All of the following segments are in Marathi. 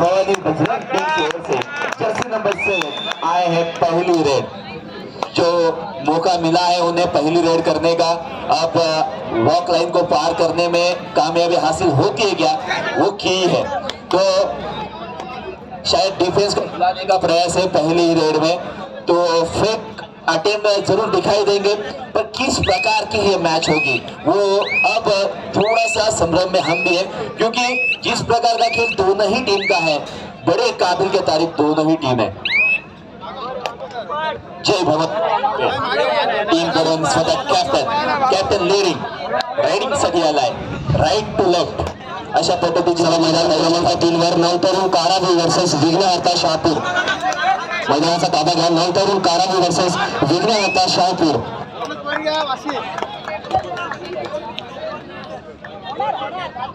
भवानी बजरंग टीम की ओर से। जर्सी नंबर सेवन आए हैं पहली रेड जो मौका मिला है उन्हें पहली रेड करने का। अब वॉक लाइन को पार करने में कामयाबी हासिल होती है क्या? वो की है। तो शायद डिफेंस को बुलाने का प्रयास है पहली रेड में। तो फेक अटेम्प्ट ज़रूर दिखाई देंगे, पर किस प्रकार की ये मैच होगी, वो अब थोड़ा सा संभ्रम में हम भी है, क्योंकि जिस प्रकार का खेल दोनों ही टीम का है, बड़े काबिल के तारीफ़ दोनों ही टीम है। जय भवन टीम कडून स्वतः कॅप्टन कॅप्टन लिडिंग रायडिंग साठी आलाय राईट टू लेफ़्ट अशा पद्धतीची मैदान क्रमांक तीन वर नऊ तरुण कारावी वर्सेस विघ्नहर्ता शहापूर। मैदानाचा ताबा घ्या. नऊ तरुण कारावी वर्सेस विघ्नहर्ता शाहपूर.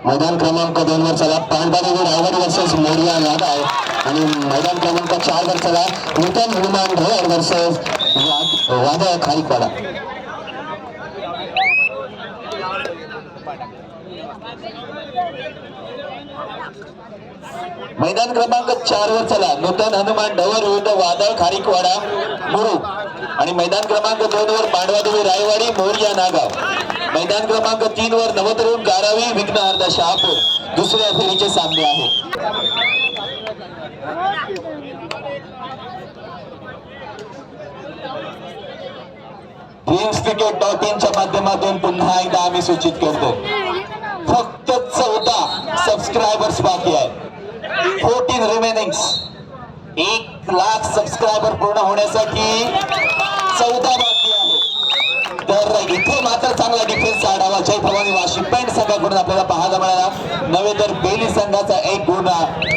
मैदान क्रमांक दोन वर चला. पांडवादेवी रावण वर्सेस मोरिया यादव. आणि मैदान क्रमांक चार वर चला. नूतन हनुमान ढोळ वर्सेस वादळ खारीपाडा मैदान क्रमांक चार वर चला. नूतन हनुमान ढवर विरुद्ध वादळ खारीकवाडा मुरू आणि मैदान क्रमांक दोन वर पांडवादेवी रायवाडी मोरिया नागाव. मैदान क्रमांक तीन वर नवतरुण गारावी विघ्नहर्ता शहापूर. दुसऱ्या फेरीचे सामने आहेत. ड्रीम्स क्रिकेट डॉट इनच्या माध्यमातून पुन्हा एकदा आम्ही सूचित करतो. फक्त चौदा सबस्क्रायबर्स बाकी आहे फोर्टीन रिमेनिंग्स एक लाख सबस्क्रायबर पूर्ण होण्यासाठी चौदा बाकी आहे तर इथे मात्र चांगला डिफेन्स आढावा जय भवानी वाशी. पेंट संघाकडून आपल्याला पाहायला मिळाला नव्हे तर बेली संघाचा एक गुण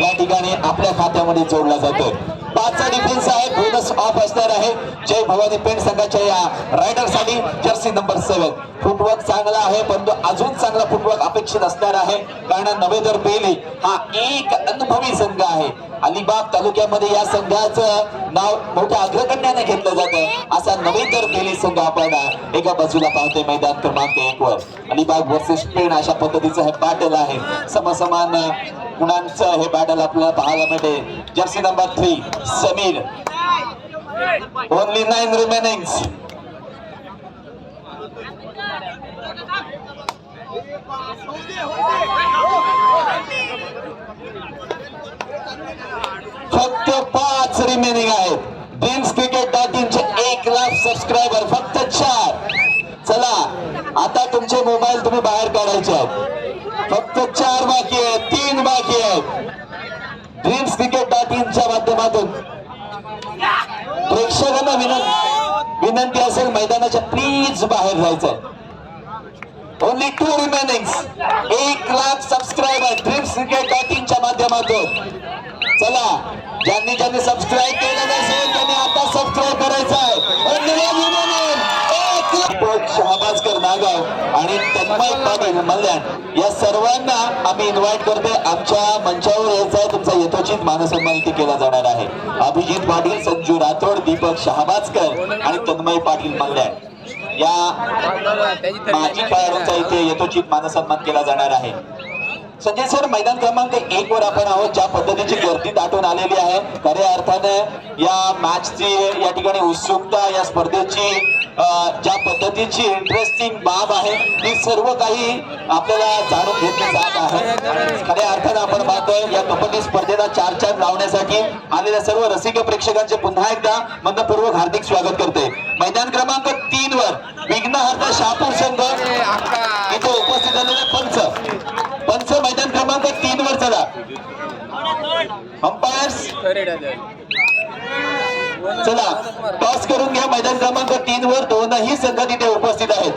या ठिकाणी आपल्या खात्यामध्ये जोडला जातो पाचचा डिफेन्स आहे बोनस ऑफ असणार आहे. जय भवानी पेंट संघाच्या या रायडरसाठी जर्सी नंबर सेवन. फुटवर्क चांगला आहे परंतु अजून चांगला फुटवर्क अपेक्षित असणार आहे. कारण नव्हे बेली हा एक अनुभवी संघ आहे. अलिबाग तालुक्यामध्ये या संघाचं नाव मोठ्या अग्रगण्याने घेतलं जातं. असा नवीन तर केली संघ आपण एका बाजूला पाहतोय मैदान क्रमांक एक वर. अलिबाग वर्सेस पेण अशा पद्धतीचं हे बॅटल आहे. समसमान गुणांचं हे बॅटल आपल्याला पाहायला मिळते. Jersey number three Samir. Only nine remaining फक्त पाच रिमेनिंग आहेत. ड्रीम्स क्रिकेट डॉट इनचे एक लाख सबस्क्रायबर फक्त चार. चला आता तुमचे मोबाईल तुम्ही बाहेर काढायचे आहेत. फक्त चार बाकी आहेत तीन बाकी आहेत. ड्रीम्स क्रिकेट डॉट इनच्या माध्यमातून. प्रेक्षकांना विनंती विनंती असेल मैदानाच्या प्लीज बाहेर जायचं ओनली टू रिमेनिंग एक lakh subscriber dreams cricket dot इनच्या माध्यमातून. ज्यांनी ज्यांनी सबस्क्राईब केलं नसेल त्यांनी आता सबस्क्राईब करायचं आहे नागाव आणि तन्मय पाटील मल्याण या सर्वांना आम्ही इन्व्हाइट करतोय. आमच्या मंचावर यायचा आहे. तुमचा यथोचित मानसन्मान इथे केला जाणार आहे. अभिजित पाटील संजू राठोड दीपक शहाबाजकर आणि तन्मय पाटील मल्याण या माजी खेळाडूंचा इथे यथोचित मानसन्मान केला जाणार आहे. संजय सर मैदान क्रमांक एक वर आपण आहोत ज्या पद्धतीची गर्दी दाटून आलेली आहे. खऱ्या अर्थाने या मॅचची या ठिकाणी उत्सुकता या स्पर्धेची ज्या पद्धतीची इंटरेस्टिंग बाब आहे ती सर्व काही आपल्याला जाणून घेतली जात आहे. खऱ्या अर्थानं आपण पाहतोय या कबड्डी स्पर्धेला चार चार लावण्यासाठी आलेल्या सर्व रसिक प्रेक्षकांचे पुन्हा एकदा मनपूर्वक हार्दिक स्वागत करते मैदान क्रमांक तीन वर विघ्नहर्ता शहापूर संघ. इथे उपस्थित झालेले पंच. पंच मैदान क्रमांक तीन वर चला. अंपायर्स. चला. टॉस करून घ्या. मैदान क्रमांक तीन वर दोनही संघ तिथे उपस्थित आहेत.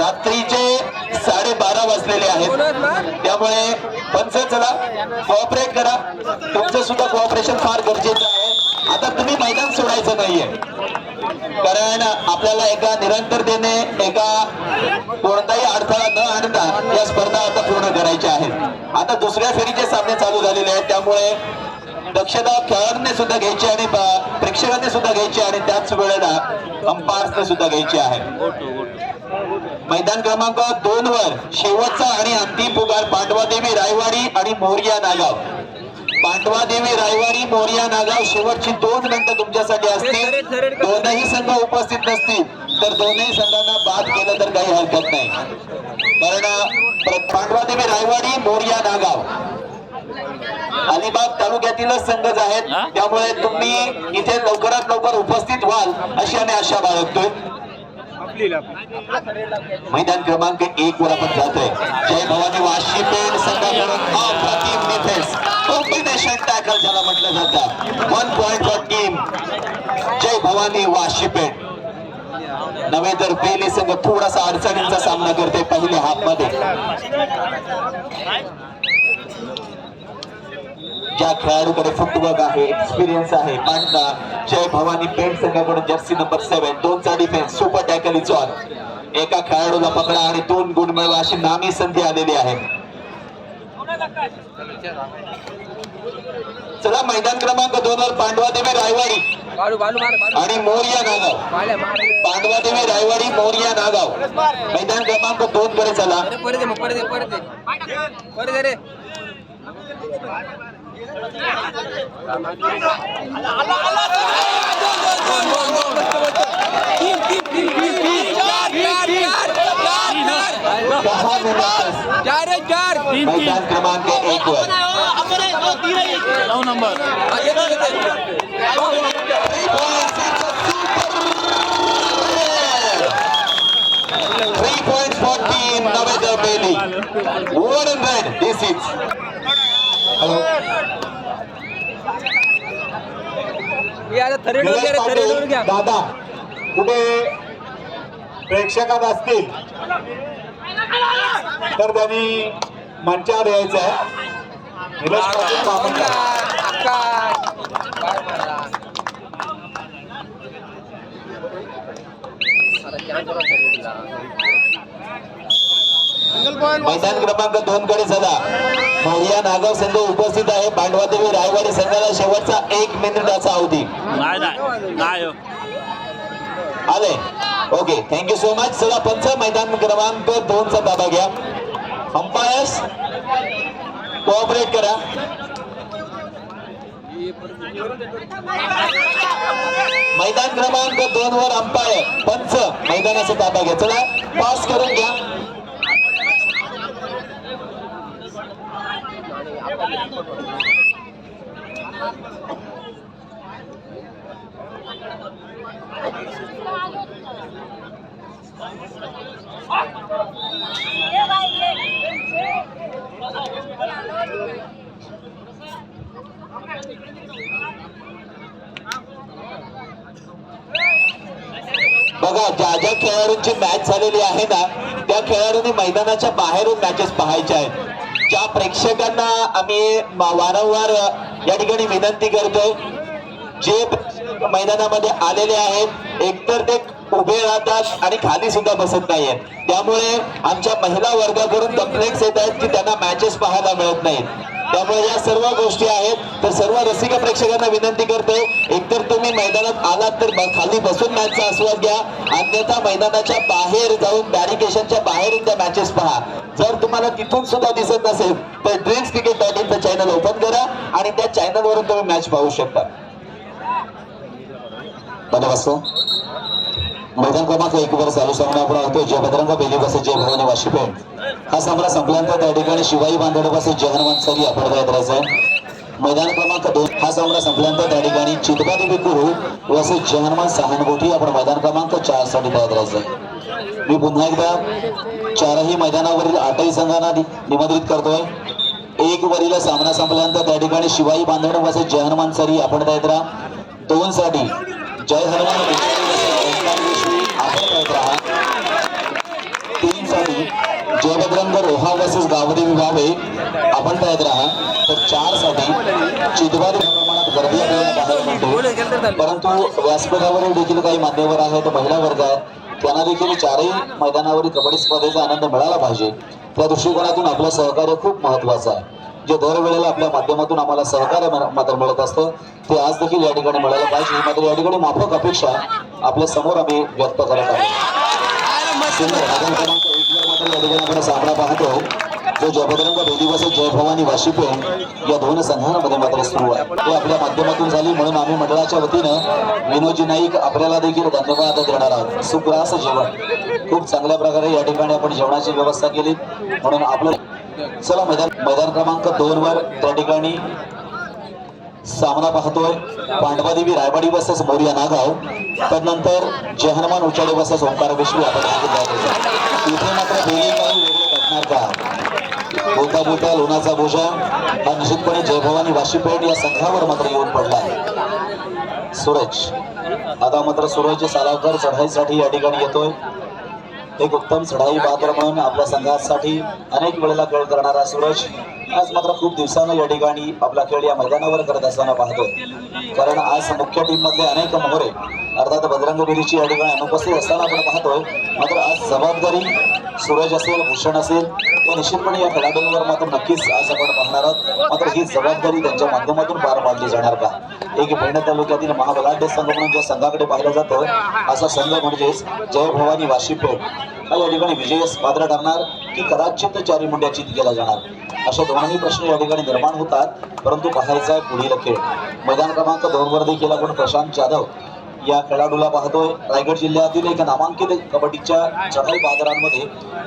रात्रीचे साडेबारा वाजलेले आहेत. त्यामुळे पंच चला. कोऑपरेट करा. तुमचं सुद्धा कॉपरेशन फार गरजेचं आहे. आता तुम्ही मैदान सोडायचं नाहीये. कारण आपल्याला एका निरंतरतेने एका कोणताही अडथळा न आणता या स्पर्धा आता पूर्ण करायच्या आहेत. आता दुसऱ्या फेरीचे सामने चालू झालेले आहेत. त्यामुळे दक्षता खेळाडूंनी सुद्धा घ्यायची आणि प्रेक्षकांनी सुद्धा घ्यायची आणि त्याच वेळेला अंपायर्सने सुद्धा घ्यायची आहे. मैदान क्रमांक दोन वर शेवटचा आणि अंतिम पुगार पांडवादेवी रायवाडी आणि मोरिया नागाव. पांडवादेवी रायवाडी मोरिया नागाव शेवटची दोन मिनिटं तुमच्यासाठी असतील. दोनही संघ उपस्थित नसतील तर दोनही संघांना बाद केलं तर काही हरकत नाही. कारण प्र- पांडवादेवी रायवाडी मोरिया नागाव. अलिबाग तालुक्यातीलच संघच आहेत. त्यामुळे तुम्ही इथे लवकरात लवकर उपस्थित व्हाल अशी आम्ही आशा बाळगतोय. मैदान क्रमांक एक वर आपण जातोय. जय भवानी वाशी पेन संघाकडून अप्रतिम डिफेन्स कॉम्बिनेशन टॅकल ज्याला म्हटलं जातं. One point for team Jai Bhavani Vashi Pen नव्हे तर पेले संघ थोडासा अडचणींचा सामना करते पहिल्या हाफमध्ये. ज्या खेळाडूकडे फुटवर्क आहे एक्सपिरियन्स आहे पांडा जय भवानी पेंट संघाकडून जर्सी नंबर सेव्हन दोनचा defence super tackle is on एका खेळाडूला पकडा आणि दोन गुण मिळवा अशी नामी संधी आलेली आहे. चला मैदान क्रमांक दोन वर रायवाडी. बालू मार बालू आणि मोरिया नागाव. मारले मार पांडवादेवी रायवाडी मोरिया नागाव. मैदान क्रमांक दोन कडे चला. अरे परत दे मग परत दे परत दे परत दे रे दहा मिनिट चार रे चार मैदान क्रमांक एक वर नऊ नंबर हा, येतो, येतो. Three points for team Naveda Bailey. One and red. This is. दादा कुठे प्रेक्षकात असतील. तर त्यांनी मंचावर यायचं आहे. निलेश पाटील. मैदान क्रमांक दोन कडे चला. मोरिया नागाव संघ उपस्थित आहे. पांडवादेवी रायवाडी संघाला शेवटचा एक मिनिटाचा अवधी. हो. आले. ओके. थँक्यू सो मच चला पंच मैदान क्रमांक दोन चा ताबा घ्या. अंपायर्स कोऑपरेट करा. मैदान क्रमांक दोन वर अंपायर पंच मैदानाचा ताबा घ्या. चला पास करून घ्या. बघा ज्या ज्या खेळाडूंची मॅच झालेली आहे ना त्या खेळाडूंनी मैदानाच्या बाहेरून मॅचेस पाहायच्या आहेत. ज्या प्रेक्षकांना आम्ही वारंवार या ठिकाणी विनंती करतोय जे मैदानामध्ये आलेले आहेत एकतर ते उभे राहतात आणि खाली सुद्धा बसत नाहीयेत. त्यामुळे आमच्या महिला वर्गाकडून कंप्लेंट्स येत आहेत की त्यांना मॅचेस पाहायला मिळत नाहीत. त्यामुळे या सर्व गोष्टी आहेत. तर सर्व रसिक प्रेक्षकांना विनंती करतोय एकतर तुम्ही मैदानात आलात तर खाली बसून मॅचचा आस्वाद घ्या. अन्यथा मैदानाच्या बाहेर जाऊन बॅरिकेशनच्या बाहेरून त्या मॅचेस पहा. जर तुम्हाला तिथून सुद्धा दिसत नसेल तर ड्रीम्स क्रिकेट डॉट इनचं चॅनल ओपन करा आणि त्या चॅनलवरून तुम्ही मॅच पाहू शकता. बरोबर मैदान क्रमांक एक वर चालू सामना आपण आहोत जय बेली बसे जय भवानी वाशीपेठ हा सामना संपल्यानंतर त्या ठिकाणी शिवाई बांधड बसे जय सरी आपण करायचं आहे. मैदान क्रमांक दोन. हा सामना संपल्यानंतर त्या ठिकाणी चितबादी गुरु वसे जय सहानगोठी आपण मैदान क्रमांक चारसाठी तयार करायचं आहे. मी पुन्हा एकदा चारही मैदानावरील आठही संघांना निमंत्रित करतोय. एक वरील सामना संपल्यानंतर त्या ठिकाणी शिवाई बांधड वसे जय हनुमान सरी आपण तयार राहा दोन साठी जय हनुमान विजयी वसे राहा तीन साठी जयभद्रंग रोहा वर्सेस गावदेवी वावे आपण तयार राहा तर चारसाठी चितवारी प्रमाणात गर्दी आपल्याला मिळते परंतु व्यासपीठावरील देखील काही मान्यवर आहेत महिला वर्ग आहेत त्यांना देखील चारही मैदानावरील कबड्डी स्पर्धेचा आनंद मिळाला पाहिजे त्या दृष्टिकोनातून आपलं सहकार्य खूप महत्वाचं आहे जे दरवेळेला आपल्या माध्यमातून आम्हाला सहकार्य मात्र मिळत असतं ते आज देखील या ठिकाणी मिळालं पाहिजे मात्र या ठिकाणी माफक अपेक्षा आपल्यासमोर आम्ही व्यक्त करत आहोत. सुंदर आपण क्रमांक एक वर मात्र या ठिकाणी आपण सामना पाहतो. जो जयभद्रंग बेदिवस जय भवानी वाशिपेण या दोन संघांमध्ये मात्र सुरू आहे. ते आपल्या माध्यमातून झाली म्हणून आम्ही मंडळाच्या वतीनं विनोदजी नाईक आपल्याला देखील धन्यवाद देणार आहोत. सुग्रास जेवण. खूप चांगल्या प्रकारे या ठिकाणी आपण जेवणाची व्यवस्था केली. म्हणून आपलं चला मैदान मैदान क्रमांक दोन वर त्या ठिकाणी सामना पाहतोय. पांडवादेवी रायवाडी वर्सेस मोरिया नागाव. त्यानंतर जहनमान हनुमान उचाडे वर्सेस ओंकार विश्वी आपण बघितलं इथे मात्र दोन्ही काही वेगळे घडणार का? बोलता बोलता लोणाचा बोजा हा निश्चितपणे जयभवानी वाशीपेठ या संघावर मात्र येऊन पडला आहे. सूरज. आता मात्र सूरज सालावकर चढाईसाठी या ठिकाणी येतोय. एक उत्तम चढाई बहादर म्हणून आपल्या संघासाठी अनेक वेळेला खेळ करणारा सूरज आज मात्र खूप दिवसानं या ठिकाणी आपला खेळ या मैदानावर करत असताना पाहतोय. कारण आज मुख्य टीम मधले अनेक मोहरे अर्थात बजरंग बेरीची या ठिकाणी अनुपस्थित असताना आपण पाहतोय. मात्र आज जबाबदारी सूरज असेल भूषण असेल ते निश्चितपणे या खेळाडूंवर मात्र नक्कीच आज आपण पाहणार आहोत. मात्र ही जबाबदारी त्यांच्या माध्यमातून पार पाडली जाणार का? एक पेण तालुक्यातील महाबलाढ्य संघ म्हणून ज्या संघाकडे पाहिलं जातं असा संघ म्हणजेच जय भवानी वाशिपेठ हा या ठिकाणी विजयस पात्र ठरणार की कदाचित चारी मुंड्या चित केला जाणार? अशा दोन्ही प्रश्न या ठिकाणी निर्माण होतात परंतु पाहायचा आहे पुढील खेळ. मैदान क्रमांक दोनवर देखील आपण प्रशांत जाधव या खेळाडूला पाहतोय. रायगड जिल्ह्यातील एक नामांकित कबड्डीच्या चढाई बाजारांमध्ये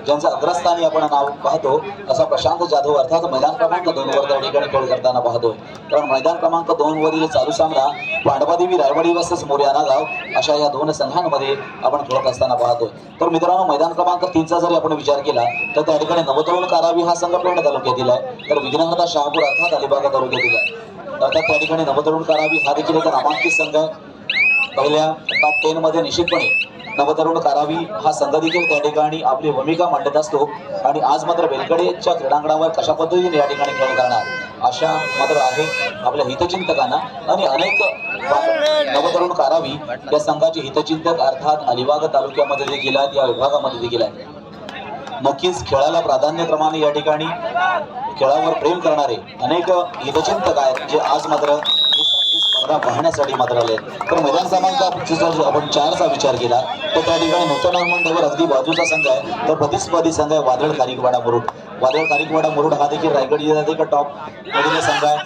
ज्यांचं अग्रस्थानी आपण नाव पाहतो असा प्रशांत जाधव अर्थात मैदान क्रमांक दोन वर त्या ठिकाणी खेळ करताना पाहतोय. कारण मैदान क्रमांक दोन वरील चालू सामना पांडवादेवी रायवाडी वर्सेस मोर्या नागाव अशा या दोन संघांमध्ये आपण खेळत असताना पाहतोय. तर मित्रांनो मैदान क्रमांक तीनचा जरी आपण विचार केला तर त्या ठिकाणी नवतरुण कारावी हा संघ पेंड तालुक्यातील आहे. तर विघ्नहर्ता शहापूर अर्थात अलिबाग तालुक्यातील आहे. अर्थात त्या ठिकाणी नवतरुण कारावी हा देखील एक नामांकित संघ पहिल्या टॉप टेन मध्ये निश्चितपणे. नवतरुण कारावी हा संघ देखील त्या ठिकाणी आपली भूमिका मांडत असतो. आणि आज मात्र बेलकडेच्या क्रीडांगणावर कशा पद्धतीने या ठिकाणी खेळ करणार अशा मात्र आहे आपल्या हितचिंतकांना. आणि अनेक नवतरुण कारावी या संघाचे हितचिंतक अर्थात अलिबाग तालुक्यामध्ये देखील आहेत या विभागामध्ये देखील आहेत. नक्कीच खेळाला प्राधान्यक्रमाने या ठिकाणी खेळावर प्रेम करणारे अनेक हितचिंतक आहेत जे आज मात्र ही पाहण्यासाठी मात्र आले. तर मैदान क्रमांक जर आपण चारचा विचार केला तर त्या ठिकाणी नूतन हनुमानदेवर अगदी बाजूचा संघ आहे. तर प्रतिस्पर्धी संघ आहे वादळ कारिकवाडा मुरुड. वादळ कारिकवाडा मुरुड हा देखील रायगड जिल्ह्यात एक टॉप मधील संघ आहे.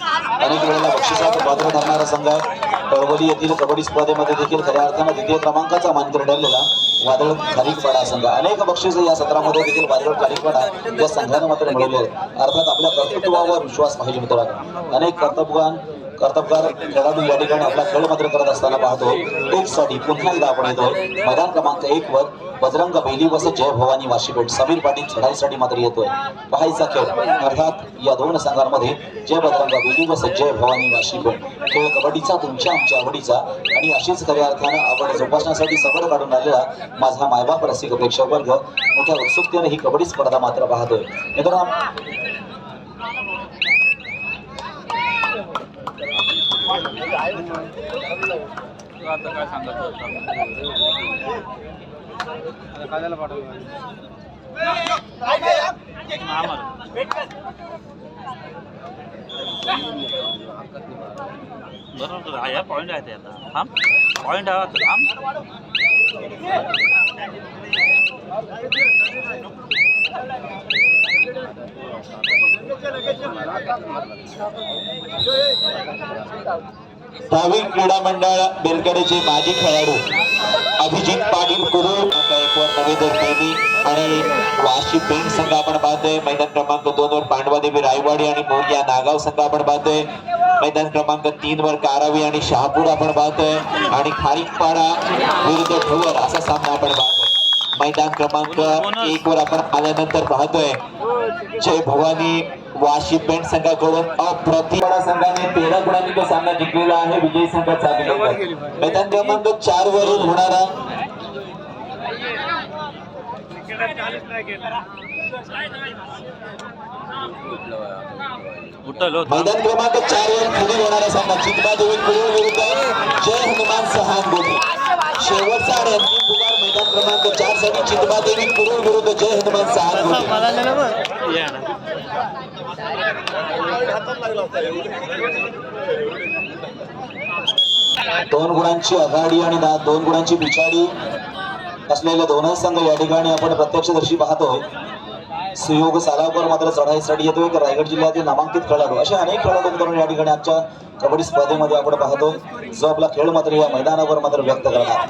अनेक वेळेला बक्षिसात पात्र ठरणारा संघ आहे. कळवली येथील कबड्डी स्पर्धेमध्ये देखील खऱ्या अर्थानं द्वितीय क्रमांकाचा मानकरी ठरलेला वादळ खारीकवाडा संघ अनेक बक्षीस या सत्रामध्ये देखील वादळ कारिकवाडा या संघानं मात्र मिळवले आहेत. अर्थात आपल्या कर्तृत्वावर विश्वास पाहिजे मित्रांनो. अनेक कर्तव्यवान कर्तबगार खेळाडू या ठिकाणी आपला खेळ मात्र करत असताना पाहतो. एक पुन्हा एकदा आपण येतो मैदान क्रमांक एक वर बजरंग बेली वस जय भवानी वाशीपेठ. समीर पाटील चढाईसाठी मात्र येतोय. पाहायचा खेळ. अर्थात या दोन संघांमध्ये जय बजरंग बेली वस जय भवानी वाशीपेठ. खेळ कबड्डीचा तुमच्या आमच्या आवडीचा. आणि अशीच खऱ्या अर्थानं आवड जोपासण्यासाठी समोर काढून आलेला माझा मायबाप रसिक प्रेक्षक वर्ग मोठ्या उत्सुकतेने ही कबड्डी स्पर्धा मात्र पाहतोय. मित्रांनो. आता काय सांगत बरोबर आहे पॉईंट आहे ते आता. थांब. पॉईंट आहे आता थांब. भाविक क्रीडा मंडळ बेलकडेचे माजी खेळाडू अभिजित पाटील कुरुळ गायकवाड नवेंद्र बेदी आणि वाशी पेंग संघ आपण पाहतोय. मैदान क्रमांक दोन वर पांडवादेवी रायवाडी आणि मोर्या नागाव संघ आपण पाहतोय. मैदान क्रमांक तीन वर कारावी आणि शहापूर आपण पाहतोय. आणि खारीकपाडा विरुद्ध ठुवर असा सामना आपण पाहतोय. मैदान क्रमांक एक वर आपण आल्यानंतर पाहतोय. जय भवानी वाशी पेंट संघाकडून अप्रतिम संघाने तेरा गुणांनी तो सामना जिंकलेला आहे. विजयी संघाचा मैदान क्रमांक चार वरून होणारा. मैदान क्रमांक चार वर पुढे होणारा सामना. चितबा देवी कुरुळ विरुद्ध जय हनुमान सहान गोटी. शेवटचा आणि कुमार मैदान क्रमांक चारसाठी चितबा देवी कुरुळ विरुद्ध जय हनुमान सहान गोटी. दोन गुणांची आघाडी आणि दोन गुणांची पिछाडी असलेले दोनही संघ या ठिकाणी आपण प्रत्यक्षदर्शी पाहतोय. सुयोग सालावकर मात्र चढाईसाठी येतोय. की रायगड जिल्ह्यातील नामांकित खेळाडू असे अनेक खेळाडू मित्रांनो या ठिकाणी आजच्या कबड्डी स्पर्धेमध्ये आपण पाहतोय. जो आपला खेळ मात्र या मैदानावर मात्र व्यक्त करणार.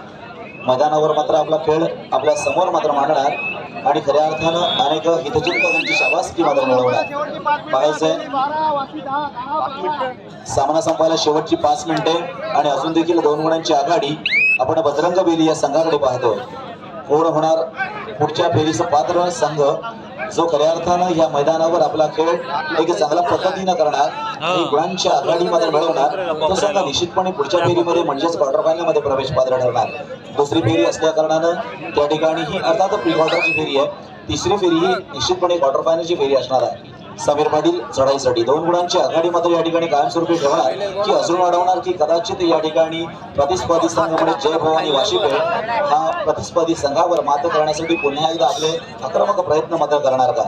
मैदानावर मात्र आपला खेळ आपल्यासमोर मात्र मांडणार. आणि खऱ्या अर्थानं अनेक हितचिंतकांची शाबासकी मात्र मिळवणार. पाहायचंय. सामना संपायला शेवटची पाच मिनिटे. आणि अजून देखील दोन गुणांची आघाडी आपण बजरंग बेली या संघाकडे पाहतोय. कोण होणार पुढच्या फेरीचं पात्र संघ जो खऱ्या अर्थानं या मैदानावर आपला खेळ एक चांगल्या पद्धतीनं करणार आणि गुणांच्या आघाडी मध्ये मिळवणार तो संघ निश्चितपणे पुढच्या फेरीमध्ये म्हणजेच क्वार्टर फायनलमध्ये प्रवेश पात्र ठरणार. दुसरी फेरी असल्या कारणानं त्या ठिकाणी ही अर्थात प्री क्वार्टरची फेरी आहे. तिसरी फेरी ही निश्चितपणे क्वार्टर फायनलची फेरी असणार आहे. समीर चढाईसाठी. दोन गुणांची आघाडी मात्र या ठिकाणी कायमस्वरूपी ठेवणार की अजून वाढवणार की कदाचित या ठिकाणी प्रतिस्पर्धी संघ म्हणजे जय भवानी वाशिपेठ हा प्रतिस्पर्धी संघावर मात करण्यासाठी पुन्हा एकदा आपले आक्रमक प्रयत्न मात्र करणार का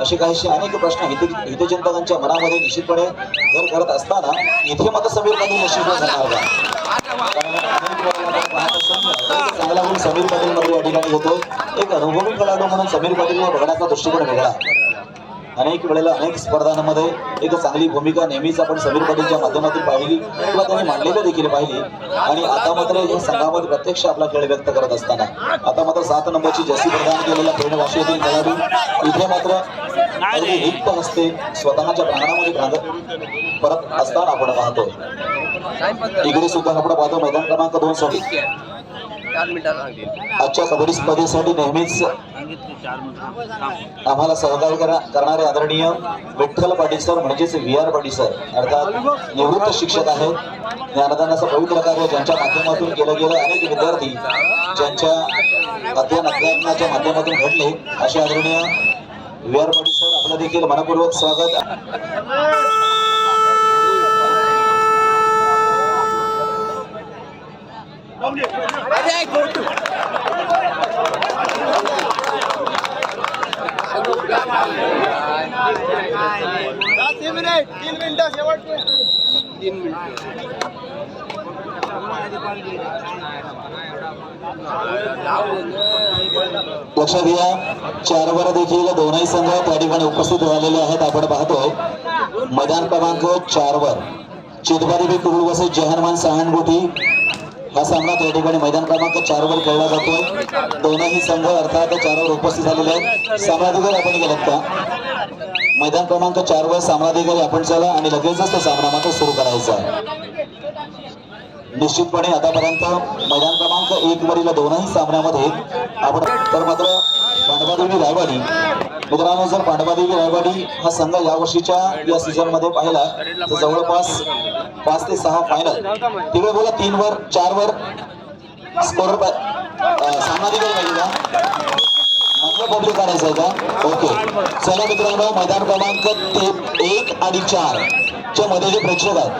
असे काहीसे अनेक प्रश्न हित हितचिंतकांच्या मनामध्ये निश्चितपणे घर करत असताना इथे मात्र समीर पाटील निश्चितच करणार का चांगला समीर पाटील मध्ये या ठिकाणी होतो. एक अनुभवी खेळाडू म्हणून समीर पाटील बघण्याचा दृष्टिकोन वेगळा अनेक वेळेला अनेक स्पर्धांमध्ये एक चांगली भूमिका नेहमीच आपण समीर पटेलच्या माध्यमातून पाहिली किंवा त्यांनी मांडलेली देखील पाहिली. आणि आता मात्र या संघामध्ये प्रत्यक्ष आपला खेळ व्यक्त करत असताना. आता मात्र सात नंबरची जशी प्रदान केलेल्या पूर्ण भाषेतील खेळाडू इथे मात्र अगदी रिक्त हस्ते स्वतःच्या प्रांगणामध्ये परत असताना आपण पाहतो. इकडे सुद्धा आपण पाहतो मैदान क्रमांक दोन साठी चार मिनिटात सांगतील. आजच्या कबड्डी स्पर्धेसाठी नेहमीच चार आम्हाला सहकार्य करा करणारे आदरणीय विठ्ठल पाटील सर म्हणजेच व्ही आर पाटील सर. अर्थात निवृत्त शिक्षक आहेत. ज्ञानदानाचं पवित्र कार्य ज्यांच्या माध्यमातून केलं गेलं अनेक विद्यार्थी ज्यांच्या अध्ययन अध्यात्माच्या माध्यमातून घडले. असे आदरणीय व्ही आर पाटील सर आपलं देखील मनपूर्वक स्वागत. तीन लक्षात घ्या चारवर देखील दोनही संघ त्या ठिकाणी उपस्थित झालेले आहेत. आपण पाहतोय मैदान क्रमांक चारवर चितबारी कुरुळ वसे जहानमान सहानुभूती हा सामना त्या ठिकाणी मैदान क्रमांक चारवर खेळला जातोय. दोनही संघ अर्थात चारवर उपस्थित झालेले आहेत. सामनाधिकारी आपण गेलात का मैदान क्रमांक चारवर सामनाधिकारी आपण चला आणि लगेचच तो सामना मात्र सुरू करायचा आहे. निश्चितपणे आतापर्यंत मैदान क्रमांक एक वरील दोनही सामन्यामध्ये आपण तर मात्र पांडवादेवी रायवाडी. मित्रांनो जर पांडवादेवी रायवाडी हा संघ यावर्षीच्या या सीझनमध्ये पाहिला. तर जवळपास पाच ते सहा फायनल तिकडे बोला तीन वर चार वर. स्कोर सामनाधिकारी पाहिजे का पब्लिक काढायचं आहे का? ओके. चला मित्रांनो मैदान क्रमांक ते एक आणि चार च्या मध्ये जे प्रेक्षक आहेत.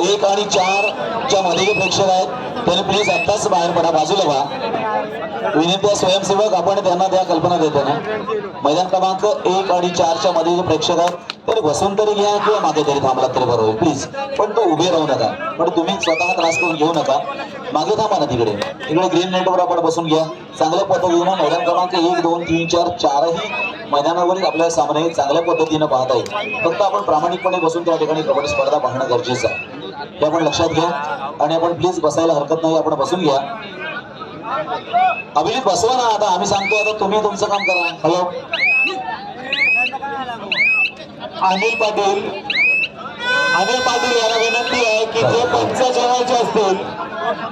एक आणि चार च्या मध्ये जे प्रेक्षक आहेत. त्यांनी प्लीज आत्ताच बाहेर पडा बाजूला व्हा विनंती आहे स्वयंसेवक आपण त्यांना त्या कल्पना देतो ना. मैदान क्रमांक एक आणि चारच्या मध्ये जे प्रेक्षक आहेत तरी बसून तरी घ्या किंवा मागे तरी थांबलात तरी बरोबर प्लीज पण तो उभे राहू नका. पण तुम्ही स्वतः त्रास करून घेऊ नका. मागे थांबा ना तिकडे. तिकडे ग्रीन नेटवर आपण बसून घ्या. चांगल्या पद्धतीनं मैदान क्रमांक एक दोन तीन चार चारही मैदानावरील आपल्या सामने चांगल्या पद्धतीनं पाहता येईल. फक्त आपण प्रामाणिकपणे बसून त्या ठिकाणी कबड्डी स्पर्धा पाहणं गरजेचं आहे. हे आपण लक्षात घ्या. आणि आपण प्लीज बसायला हरकत नाही आपण बसून घ्या. अभिजित बसवा ना आता. आम्ही सांगतो आता तुम्ही तुमचं काम करा. हॅलो अनिल पाटील. अनिल पाटील यांना विनंती आहे की जे पंच जेवायचे असतील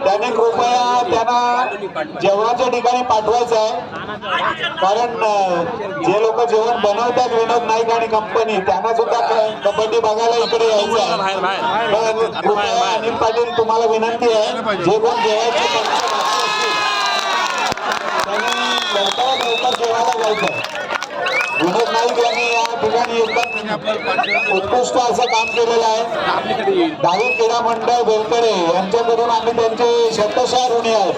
त्यांनी कृपया त्यांना जेवणाच्या ठिकाणी पाठवायचं आहे. कारण जे लोक जेवण बनवतात विनोद नाईक आणि कंपनी त्यांना सुद्धा कबड्डी बघायला इकडे यायचं आहे. कृपया अनिल पाटील तुम्हाला विनंती आहे जे कोण जेवायचे लवकरात लवकर जेवायला जायचं विनोद नाईक यांनी या ठिकाणी एकदम उत्कृष्ट असं काम केलेलं आहे. दहावी क्रीडा मंडळ बेलकडे यांच्याकडून आम्ही त्यांचे शतशः ऋणी आहोत.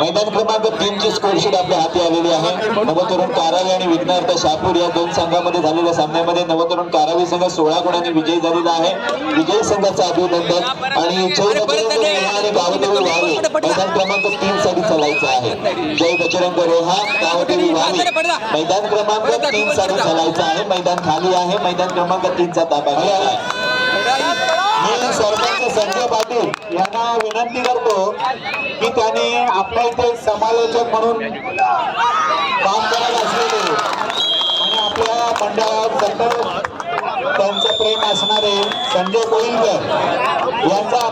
मैदान क्रमांक तीन ची स्कोरशीट आपल्या हाती आलेली आहे. नवतरुण कारावी आणि विघ्नार्थ शापूर या दोन संघामध्ये झालेल्या सामन्यामध्ये नवतरुण कारावी संघ सोळा गुणांनी विजयी झालेला आहे. विजयी संघाचं अभिनंदन आणि गावदेवी मैदान क्रमांक तीन साठी चालायचं आहे. जय बजरंग रोहा गावदेवी मैदान क्रमांक तीन साठी चालायचं आहे. मैदान खाली आहे. मैदान क्रमांक तीनचा ताबा मी सरपंच संजय पाटील यांना विनंती करतो की त्यांनी आपल्या इथे समालोचक म्हणून काम करत असलेले आणि आपल्या मंडळात सतत त्यांचं प्रेम असणारे संजय कोळीकर यांचा